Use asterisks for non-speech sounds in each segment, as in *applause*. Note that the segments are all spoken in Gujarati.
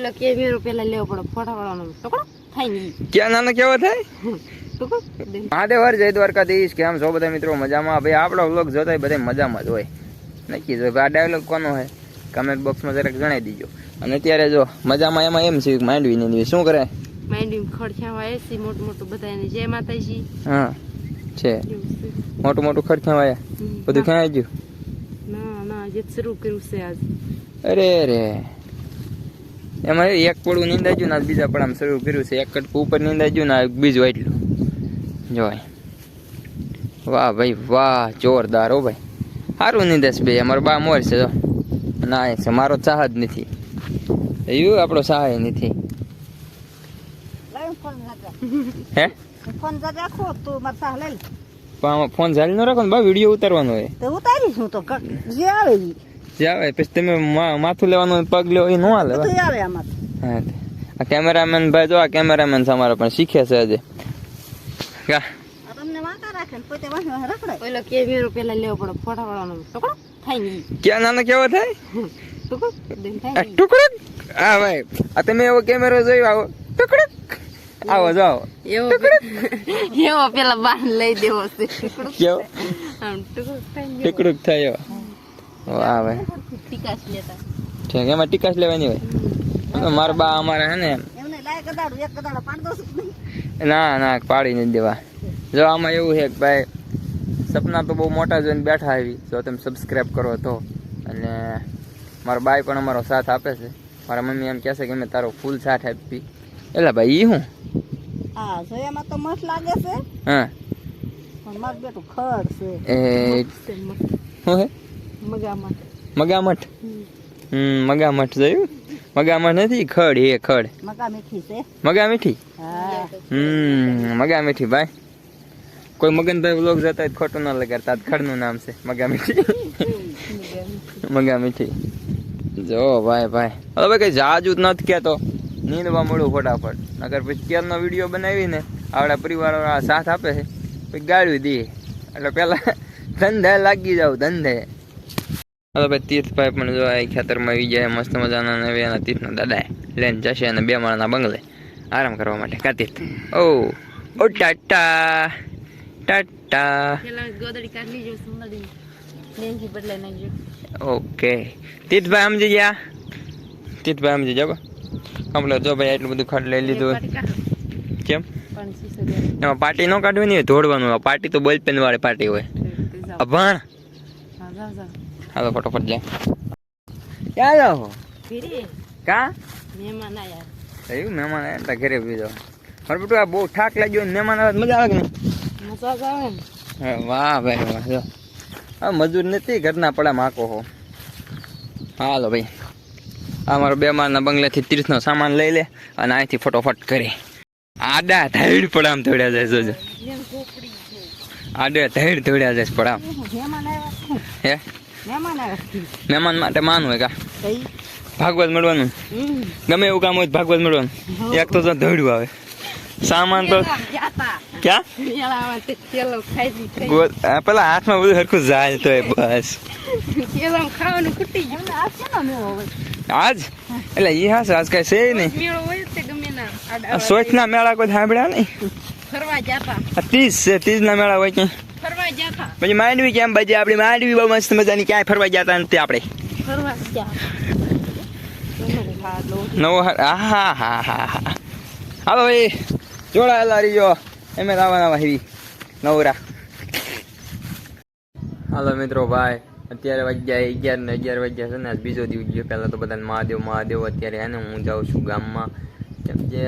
પેલો કેમેરો પેલા લેવો પડે ફોટો વાળાનો ટુકડો થાય નહીં. ક્યાં નાનો કેવો થાય? મહાદેવ હર જય દ્વારકાધીશ કેમ છો બધા મિત્રો? મજામાં? ભાઈ આપણો વ્લોગ જોતા હોય બધા મજામાં જ હોય. નક્કી જો આ ડાયલોગ કોનો હોય કમેન્ટ બોક્સમાં જરાક જણાવી દીજો. અને અત્યારે જો મજામાં એમાં એમ છે કે માંડવી નહીં શું કરે? માંડવી ખડખ્યા એસી મોટું મોટું બધા એને જય માતાજી. હા છે. મોટું મોટું ખર્ચા વાયા બધું ક્યાં ગયું? ના ના જે શરૂ કર્યું છે આજ. અરે રે. એમાં એક પડું નીંદાજ્યું ને આજ બીજા પડામાં શરૂ કર્યું છે. એક કટકું ઉપર નીંદાજ્યું ને બીજું એટલું જોય. વાહ ભાઈ વાહ જોરદાર હો ભાઈ. સારું નીંદેશ ભાઈ અમારો બા મોર છે જો. ના એ છે. મારો ચાહ જ નથી. એવું આપણો સહાય નથી. હે? ફોન રાખો તું મારે સાહ લઈ ફોન ચાલી ન રાખો ને બા વીડિયો ઉતારવાનો હોય. તો ઉતારીશ હું તો. જે આવે. જે આવે. પછી તમે માથું લેવાનું પગ લેવો એ ન હાલે આવે હા આ કેમેરામેન ભાઈ જો આ કેમેરામેન છે અમારા પણ શીખે છે આજે કા ક્યાં નાનો કેવો થાય? ટુકડુક હા ભાઈ આ તમે એવો કેમેરો જોયો આવો. ટુકડુક આવો જાઓ એવો *laughs* એવો પેલા બાર લઈ દેવો છે. ટુકડો કેવો થાય ટુકડુક થાય એવો. લેતા. ઠીક એમાં ટીકાશ લેવાની હોય? મારા બા અમારે હે ને નહીં ના ના પાડી નથી દેવા. જો આમાં એવું છે કે ભાઈ સપના તો બહુ મોટા જોઈને બેઠા આવી. જો તમે સબસ્ક્રાઈબ કરો તો. અને મારા બાઈ પણ અમારો સાથ આપે છે. મારા મમ્મી એમ કહેશે કે મેં તારો ફૂલ સાથ આપી. એટલે ભાઈ એ હું હા જોયામાં તો મસ્ત લાગે છે. હા. પણ મારું બેટું ખર છે. એ હે મગામાં મગામઠ. હમ. મગામઠ જોયું મગામઠ નથી ખડ એ ખડ. મગા મીઠી હમ મગા મીઠી ભાઈ. કોઈ મગનભાઈ બ્લોગ જતા હોય ખોટું ન લગાડતા ખડનું નામ છે મગા મીઠી *laughs* મગા મીઠી જો ભાઈ ભાઈ. હવે ભાઈ કઈ જાજુ જ નથી કહેતો. નીંદવા મળું ફટાફટ. નગર પછી ક્યારનો વીડિયો બનાવીને આપણા પરિવારવાળા સાથ આપે છે. પછી ગાળ્યું દઈએ. એટલે પેલા *laughs* ધંધે લાગી જાવ ધંધે. હવે ભાઈ તીર્થભાઈ પણ જો આ ખેતરમાં આવી જાય મસ્ત મજાના અને હવે એના તીર્થના દાદા લઈને જશે અને બે માળના બંગલે આરામ કરવા માટે કાતીર્થ ઓ ઓ ટાટા ટાટા ઓકે તીર્થભાઈ સમજી ગયા તીર્થભાઈ સમજી જાવ કમ્પ્લેટ જો ભાઈ એટલું બધું ખડ લઈ લીધું કેમ. એમાં પાર્ટી ન કાઢવાની હોય ધોડવાનું હોય પાર્ટી તો બોલપેન વાળી પાર્ટી હોય. અભણ હા, જાઓ, જાઓ. હાલો ફટોફટ જાય ક્યાં જાઓ ફીરે. કા? મહેમાન આયા. થયું મહેમાન આયા? તા ઘરે બીજો મારું બેટું આ બહુ ઠાક લાગ્યો ને મહેમાન આવે મજા આવે કે મજા આવે ને. વાહ ભાઈ વાહ જો. આ મજૂર નથી ઘરના પડા માકો હો. હાલો ભાઈ. આ મારો બે માળના બંગલેથી તીર્થનો સામાન લઈ લે અને અહીંથી ફટોફટ કરી આડા ધૈડ પડામ ધોડ્યા જાય જોજો. જેમ ખોપડી આડે ધૈડ ધોડ્યા જાય પડામ. હે? મહેમાન માટે માનવું કા ભાગવત મળવાનું. ગમે એવું કામ હોય ભાગવત મળવાનું. એક તો જો આવે. સામાન તો ક્યાં? પેલો હાથમાં બધું સરખું જાય તો બસ. આજ? એટલે એ હાસ આજ કઈ છે નહીં. ગમે ના મેળા કોઈ સાંભળ્યા નહીં? ત્રીસ છે ત્રીસ ના મેળા હોય ક્યાંય. ફરવા જાતા પછી માંડવી કેમ બજે આપણી માંડવી બહુ મસ્ત મજાની ક્યાંય ફરવા જતા નથી આપણે. ફરવા નવો હા હા હા હા. હાલો ભાઈ જોડાયેલા રહીજો. એમ આવવાના હેવી. નવરા. હાલો મિત્રો ભાઈ અત્યારે વાગ્યા અગિયાર ને અગિયાર વાગ્યા છે ને આજ બીજો દિવસ ગયો. પહેલાં તો બધાને મહાદેવ મહાદેવ અત્યારે એને હું જાઉં છું ગામમાં. કેમ કે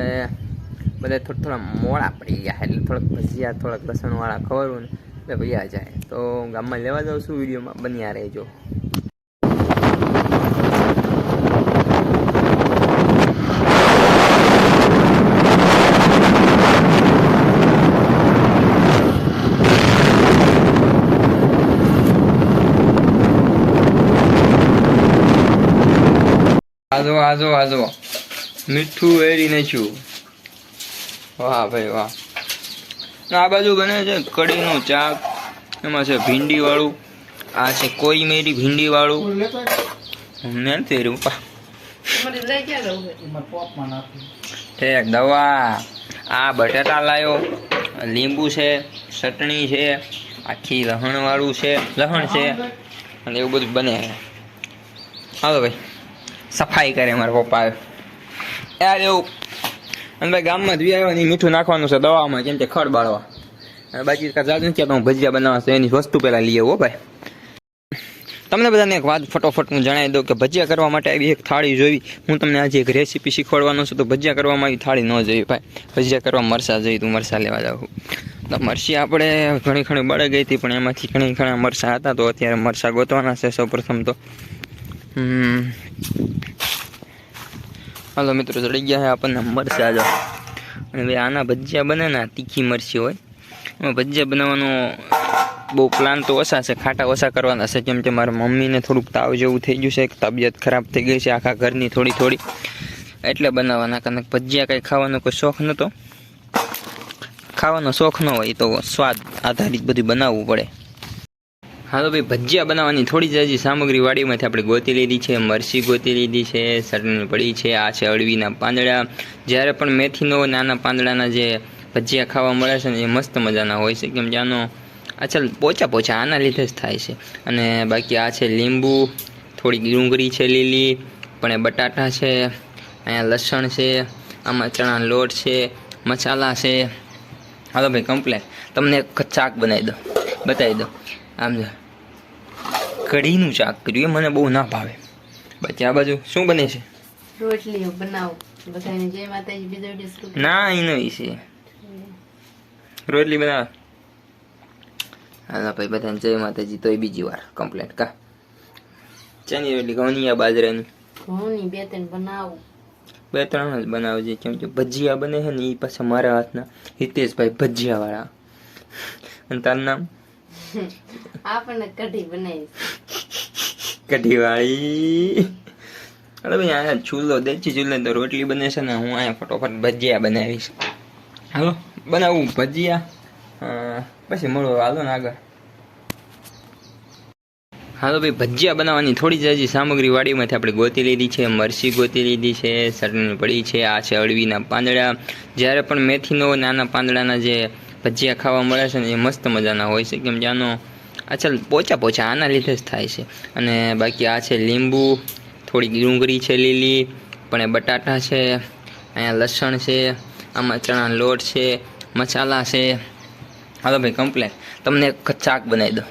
બધા થોડા થોડા મોડા પડી ગયા એટલે થોડાક ભજીયા થોડાક લસણવાળા ખવડવું ને. એટલે ભૈયા જાય. તો ગામમાં લેવા જાઉં છું, વિડીયોમાં બન્યા રહેજો. આજો આજો આજો મીઠું વેરી નાખ્યું વાહ ભાઈ, વાહ. આ બાજુ બને છે કઢીનું ચાક, એમાં છે ભીંડી વાળું આ છે કોઈ મેરી ભીંડી વાળું નથી રહ્યું પા. દવા, આ બટાટા લાયો લીંબુ છે, ચટણી છે, આખી લહણવાળું છે, લહણ છે, અને એવું બધું બને હાલો ભાઈ, સફાઈ કરે મારા પપ્પા યાર એવું અને ભાઈ ગામમાં ધોઈ આવ્યા ને મીઠું નાખવાનું છે દવામાં કેમ કે ખડ બાળવા. અને બાકી જાત નથી તો હું ભજીયા બનાવવા એની વસ્તુ પહેલાં લઈ આવો ભાઈ. તમને બધાને એક વાત ફટોફટ હું જણાવી દઉં કે ભજીયા કરવા માટે આવી એક થાળી જોઈ. હું તમને આજે એક રેસીપી શીખવાડવાનો છું, તો ભજીયા કરવામાં આવી થાળી ન જોઈ ભાઈ. ભજીયા કરવા મરસા જોઈ, તું મરસા લેવા જાઉં તો મરસી આપણે ઘણી ઘણી બળે ગઈ હતી, પણ એમાંથી ઘણી ઘણા મરસા હતા, તો અત્યારે મરસા ગોતવાના છે સૌ પ્રથમ તો હાલો મિત્રો, ચડી ગયા છે આપણને મરસા જો. અને ભાઈ આના ભજીયા બને ને તીખી મરચી હોય. એમાં ભજીયા બનાવવાનો બહુ પ્લાન તો ઓછા છે, ખાટા ઓછા કરવાના છે. કેમ કે મારા મમ્મીને થોડુંક તાવ જેવું થઈ ગયું છે તબિયત ખરાબ થઈ ગઈ છે, આખા ઘરની થોડી થોડી. એટલે બનાવવાના, કારણ કે ભજીયા કંઈ ખાવાનો કોઈ શોખ નહોતો ખાવાનો શોખ ન હોય તો સ્વાદ આધારિત બધું બનાવવું પડે. હાલો ભાઈ, ભજીયા બનાવવાની થોડી જ હજી સામગ્રી વાડીમાંથી આપણે ગોતી લીધી છે, મરચી ગોતી લીધી છે ચટણી પડી છે, આ છે અળવીના પાંદડા. જ્યારે પણ મેથીનો નાના પાંદડાના જે ભજીયા ખાવા મળે છે ને, એ મસ્ત મજાના હોય છે. કેમ કે આનો અચલ પોચા પોચા આના લીધે જ થાય છે. અને બાકી આ છે લીંબુ થોડી ડુંગળી છે લીલી, પણ એ બટાટા છે, અહીંયા લસણ છે, આમાં ચણા લોટ છે, મસાલા છે. હાલો ભાઈ કમ્પ્લેટ તમને એક શાક બનાવી દો બતાવી દો આમ જો. કઢીનું શાક કર્યું એ મને બહુ ના ભાવે. બાકી આ બાજુ શું બને છે? રોટલીઓ બનાવો. બધાને જય માતાજી બીજો ડીશ ના એનો છે. રોટલી બનાવ. હાલા ભાઈ બધાને જય માતાજી તોય બીજી વાર કમ્પ્લેટ કા? ચાની રોટલી ઘઉંની બાજરાની? ઘઉંની બે ત્રણ બનાવું. બે ત્રણ જ બનાવજે કેમ કે ભજીયા બને છે ને એ પાછા મારા હાથના. હિતેશભાઈ ભજીયા વાળા અને તારું નામ? *laughs* આપણને કઢી બનાવી કઢીવાળી. અરે ભાઈ, આ ચૂલો દેચી ચૂલે તો રોટલી બને છે ને, હું અહીંયા ફટોફટ ભજીયા બનાવીશ. હાલો, બનાવું, ભજીયા. પછી મળો, હાલો ને આગળ. હાલો ભાઈ, ભજીયા બનાવવાની થોડી જ હજી સામગ્રી વાડીમાંથી આપણે ગોતી લીધી છે, મરચી ગોતી લીધી છે ચટણી પડી છે, આ છે અળવીના પાંદડા. જ્યારે પણ મેથીનો નાના પાંદડાના જે ભજીયા ખાવા મળે છે ને, એ મસ્ત મજાના હોય છે. કેમ કે અચલ પોચા પોચા આના લીધે જ થાય છે. અને બાકી આ છે લીંબુ થોડી ડુંગળી છે લીલી પણ બટાટા છે અહીંયા લસણ છે આમાં ચણા લોટ છે મસાલા છે. હાલો ભાઈ કમ્પ્લેટ. તમને એક શાક બનાવી દો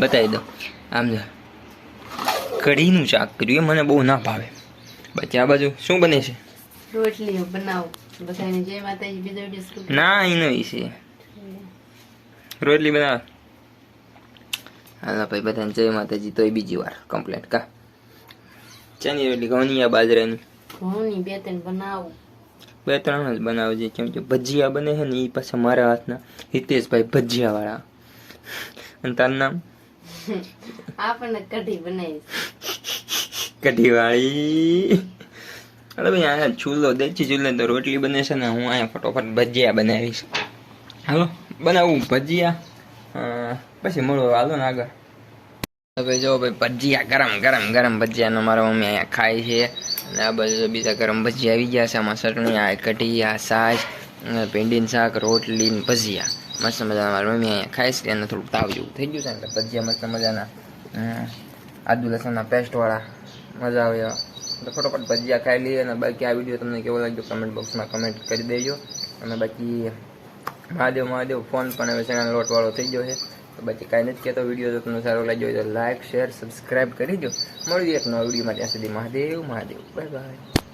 બતાવી દો આમ જો. કઢીનું શાક કર્યું એ મને બહુ ના ભાવે. બાકી આ બાજુ શું બને છે? રોટલીઓ બનાવો. બધાને જય માતાજી બીજો ના એનો છે. રોટલી બનાવ. હાલો ભાઈ બધાને જય માતાજી તોય બીજી વાર કમ્પ્લેટ કા? ચાની રોટલી ઘઉંની બાજરાની. ઘઉંની બે ત્રણ બનાવું. બે ત્રણ જ બનાવજે કેમ કે ભજીયા બને છે ને એ પાછા મારા હાથના. હિતેશભાઈ ભજીયા વાળા અને તારું નામ? *laughs* આપણને કઢી બનાવી કઢીવાળી. અરે ભાઈ અહીંયા ચૂલો દેચી ચૂલે તો રોટલી બને છે ને હું અહીંયા ફટોફટ ભજીયા બનાવીશ. હાલો બનાવું ભજીયા. પછી મળો, હાલો ને આગળ. હવે જો ભાઈ ભજીયા, ગરમ ગરમ ગરમ ભજીયાનો મારા મમ્મી અહીંયા ખાય છે. અને આ બધું બીજા ગરમ ભજીયા આવી ગયા છે. આમાં ચટણી, આ કઢી, આ અને ભીંડીનું શાક, રોટલી ને ભજીયા. મસ્ત મજાના મારા મમ્મી અહીંયા ખાય છે. એને થોડુંક તાવ જેવું થઈ ગયું છે એટલે ભજીયા મસ્ત મજાના આદુ લસણના પેસ્ટવાળા મજા આવે એવા. તો ફટોફટ ભજીયા ખાઈ લઈએ અને બાકી આ વીડિયો તમને કેવો લાગ્યો કમેન્ટ બોક્સમાં કમેન્ટ કરી દેજો. અને બાકી મહાદેવ મહાદેવ ફોન પણ હવે ચેનલ લોટવાળો થઈ ગયો છે. તો પછી કાંઈ નથી કહેતો, વીડિયો જો તમને સારો લાગ્યો હોય તો લાઇક શેર સબસ્ક્રાઈબ કરી દો મળીએ એક નવા વિડીયોમાં, ત્યાં સુધી મહાદેવ મહાદેવ. Bye bye.